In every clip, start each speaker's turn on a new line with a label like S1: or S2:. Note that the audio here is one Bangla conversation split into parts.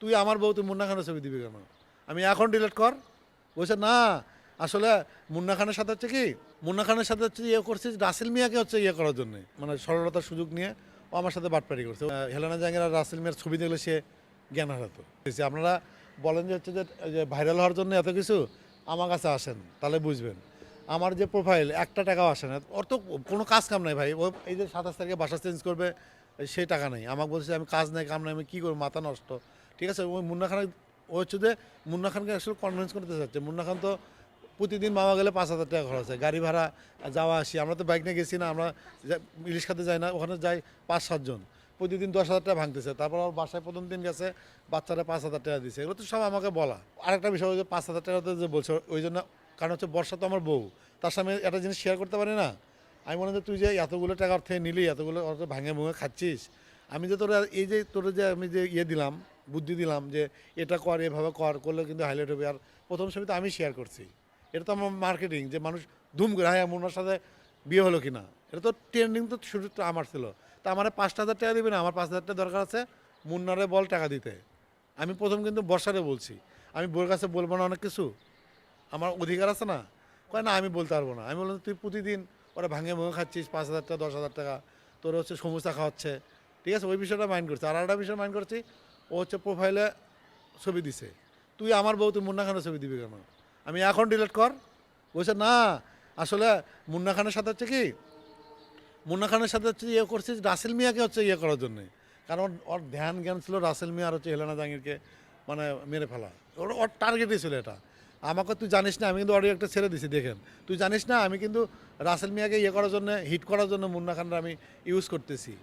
S1: তুই আমার বউ, তুই মুন্না খানের ছবি দিবি কেন? আমি এখন ডিলিট কর। বলছে, না, আসলে মুন্না খানের সাথে হচ্ছে কি, মুন্না খানের সাথে হচ্ছে ইয়ে করছিস, রাসেল মিয়াকে হচ্ছে ইয়ে করার জন্য। মানে সরলতার সুযোগ নিয়ে ও আমার সাথে বাটপারি করছে। হেলানা জাহাঙ্গীর আর রাসেল মিয়ার ছবি দেখলে সে জ্ঞান হারাতো। আপনারা বলেন যে হচ্ছে যে ভাইরাল হওয়ার জন্য এত কিছু আমার কাছে আসেন, তাহলে বুঝবেন। আমার যে প্রোফাইল একটা টাকাও আসে না। ওর তো কোনো কাজ কাম নাই ভাই। ও এই যে সাতাশ তারিখে বাসা চেঞ্জ করবে, সেই টাকা নেই। আমাকে বলছে আমি কাজ নাই, কাম নাই, আমি কী করব? মাথা নষ্ট। ঠিক আছে, ওই মুন্না খান ও হচ্ছে যে মুন্না খানকে আসলে কনভিন্স করতে চাচ্ছে। মুন্না খান তো প্রতিদিন মামা গেলে পাঁচ হাজার টাকা খরচ হয়, গাড়ি ভাড়া, যাওয়া, আসি। আমরা তো বাইক নিয়ে গেছি না, আমরা যা- ইলিশ খাতে যাই না, ওখানে যাই পাঁচ সাতজন প্রতিদিন দশ হাজার টাকা ভাঙতেছে। তারপর আমার বাসায় প্রথম দিন গেছে, বাচ্চারা পাঁচ হাজার টাকা দিছে। এগুলো তো সব আমাকে বলা। আরেকটা বিষয় হচ্ছে পাঁচ হাজার টাকাতে যে বলছো, ওই জন্য, কারণ হচ্ছে বর্ষা তো আমার বউ। তার সামনে একটা জিনিস শেয়ার করতে পারি না? আমি মনে হয় তুই যে এতগুলো টাকা অর্থে নিলি, এতগুলো অর্থ ভাঙে ভুঙে খাচ্ছিস। আমি যে তোরা এই যে, তোর যে আমি যে ইয়ে দিলাম বুদ্ধি দিলাম যে এটা কর, এভাবে কর, করলে কিন্তু হাইলাইট হবে। আর প্রথম ছবি তো আমি শেয়ার করছি। এটা তো আমার মার্কেটিং যে মানুষ ধুম করে হ্যাঁ মুন্নার সাথে বিয়ে হলো কিনা? এটা তো ট্রেন্ডিং তো শুরু তো আমার ছিল। তা আমার পাঁচ হাজার টাকা দিবে না? আমার পাঁচ হাজার টাকা দরকার আছে মুন্নারে বল টাকা দিতে। আমি প্রথম কিন্তু বর্ষারে বলছি। আমি বউর কাছে বলব না অনেক কিছু। আমার অধিকার আছে না? কয়, না, আমি বলতে পারব না। আমি বললাম, তুই প্রতিদিন ওরা ভাঙে ভুঙে খাচ্ছিস, পাঁচ হাজার টাকা, দশ হাজার টাকা। তোর হচ্ছে সমস্যা খাওয়াচ্ছে। ঠিক আছে, ওই বিষয়টা মাইন্ড করছে। আর একটা বিষয় মাইন্ড করছি ও হচ্ছে প্রোফাইলে ছবি দিছে। তুই আমার বউ, তুই মুন্না খানের ছবি দিবি কেন? আমি এখন ডিলিট কর। বলছে, না, আসলে মুন্না খানের সাথে হচ্ছে কি? মুন্না খানের সাথে হচ্ছে ইয়ে করছিস, রাসেল মিয়াকে হচ্ছে ইয়ে করার জন্যে। কারণ ওর- ধ্যান জ্ঞান ছিল রাসেল মিয়া আর হচ্ছে হেলেনা জাঙ্গিরকে মানে মেরে ফেলা। ওর ওর টার্গেটই ছিল এটা। আমাকে তুই জানিস না, আমি কিন্তু অডিও একটা ছেড়ে দিছি, দেখেন। তুই জানিস না, আমি কিন্তু রাসেল মিয়াকে ইয়ে করার জন্য হিট করার জন্য মুন্না খানরা আমি ইউজ করতেছি।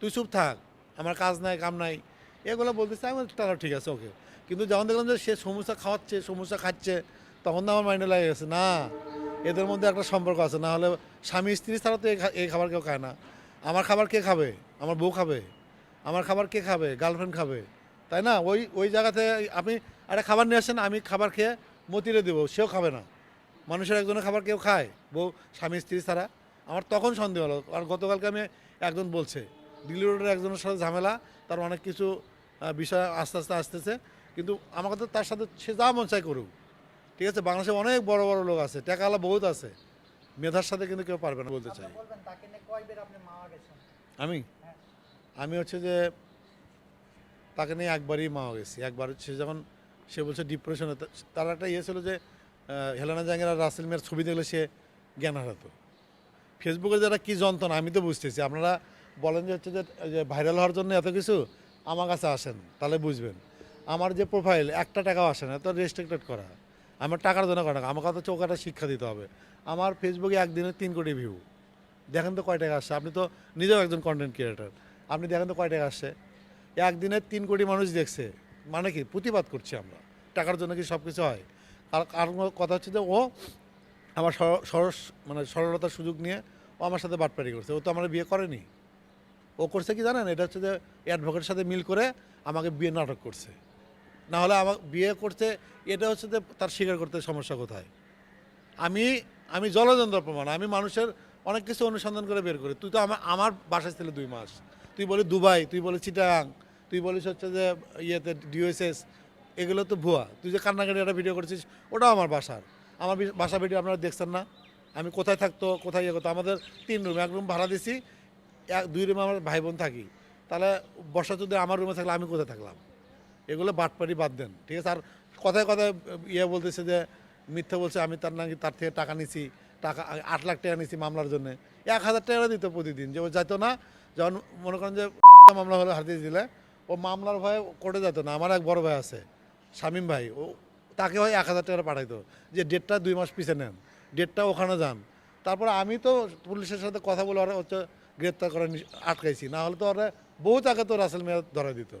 S1: তুই চুপ থাক, আমার কাজ নাই, কাম নাই। এগুলো বলতেছে আমি তাহলে ঠিক আছে ওকে। কিন্তু যখন দেখলাম যে সে সমস্যা খাওয়াচ্ছে সমস্যা খাচ্ছে তখন তো আমার মাইন্ডে লাগে গেছে না এদের মধ্যে একটা সম্পর্ক আছে না হলে স্বামী স্ত্রী ছাড়া তো এই খাবার কেউ খায় না। আমার খাবার কে খাবে? আমার বউ খাবে। আমার খাবার কে খাবে? গার্লফ্রেন্ড খাবে। তাই না? ওই ওই জায়গাতে আপনি একটা খাবার নিয়ে আসেন আমি খাবার খেয়ে মতিরে দেবো সেও খাবে না। মানুষের একজনের খাবার কেউ খায় বউ স্বামী স্ত্রী ছাড়া। আমার তখন সন্দেহ হলো আর গতকালকে আমি একজন বলছে দিল্লি রোডের একজনের সাথে ঝামেলা তার অনেক কিছু আহ, বিষয় আস্তে আস্তে আসতেছে। কিন্তু আমাকে তো তার সাথে সে যা মন চাই করুক। ঠিক আছে বাংলাদেশে অনেক বড় বড় লোক আছে টাকাওয়ালা বহুত আছে। মেধার সাথে কিন্তু কেউ পারবে না বলতে চাই।
S2: কয়বার আপনি মারা গেছেন?
S1: আমি? আমি হচ্ছে যে তাকে নিয়ে একবারই মাওয়া গেছি। একবার হচ্ছে যখন সে বলছে ডিপ্রেশনে তার একটা ইয়ে ছিল যে হেলানা জাহাঙ্গীর আর রাসেল মিয়ার ছবি দেখলে সে জ্ঞান হারাতো। ফেসবুকে যারা কী যন্ত্রণা আমি তো বুঝতেছি। আপনারা বলেন যে হচ্ছে যে ভাইরাল হওয়ার জন্য এত কিছু আমার কাছে আসেন, তাহলে বুঝবেন। আমার যে প্রোফাইল একটা টাকাও আসে না তো রেস্ট্রিক্টেড করা। আমার টাকার জন্য করা আমাকে তো চৌকাটা শিক্ষা দিতে হবে। আমার ফেসবুকে একদিনে তিন কোটি ভিউ দেখেন তো কয় টাকা আসছে। আপনি তো নিজেও একজন কন্টেন্ট ক্রিয়েটার আপনি দেখেন তো কয় টাকা আসছে। একদিনে তিন কোটি মানুষ দেখছে। মানে কি? প্রতিবাদ করছি আমরা। টাকার জন্য কি সব কিছু হয়? আর আর কথা হচ্ছে যে, ও আমার সর- সরস মানে সরলতার সুযোগ নিয়ে ও আমার সাথে বাটপারি করছে। ও তো আমার বিয়ে করেনি। ও করছে কি জানেন? এটা হচ্ছে যে অ্যাডভোকেটের সাথে মিল করে আমাকে বিয়ে নাটক করছে। না হলে আমার বিয়ে করছে এটা হচ্ছে যে তার স্বীকার করতে সমস্যা কোথায়? আমি আমি জলযন্ত্র প্রমাণ, আমি মানুষের অনেক কিছু অনুসন্ধান করে বের করি। তুই তো আমার আমার বাসায় ছিল দুই মাস। তুই বলি দুবাই, তুই বলি চিটাং তুই বলিস হচ্ছে যে ইয়েতে ডিওএসএস, এগুলো তো ভুয়া। তুই যে কান্নাকাটি একটা ভিডিও করছিস, ওটাও আমার বাসার। আমার বাসা ভিডিও আপনারা দেখছেন না। আমি কোথায় থাকতো, কোথায় ইয়ে করতো? আমাদের তিন রুম এক রুম ভাড়া দিছি। দুই রুমে আমার ভাই বোন থাকি। তাহলে বর্ষা যদি আমার রুমে থাকলে আমি কোথায় থাকলাম? এগুলো বাটপারি বাদ দেন, ঠিক আছে? আর কথায় কথায় ইয়ে বলতেছে যে, মিথ্যা বলছে, আমি তার নাকি তার থেকে টাকা নিছি, টাকা আট লাখ টাকা নিছি মামলার জন্য। এক হাজার টাকা দিত প্রতিদিন, যে ও যাইতো না, যখন মনে করেন যে মামলা হলে হাতে দিলে, ও মামলার ভয়ে কোর্টে যেত না। আমার এক বড় ভাই আছে, শামীম ভাই, ও তাকে হয় এক হাজার টাকা পাঠাইতো, যে ডেটটা দুই মাস পিছিয়ে নেন, ডেটটা ওখানে যান। তারপরে আমি তো পুলিশের সাথে কথা বলে হচ্ছে গ্রেপ্তার করা আটকাইছি। না হলে তো ওরা বহু টাকা তো রাসেল মেয়াদ ধরা দিত।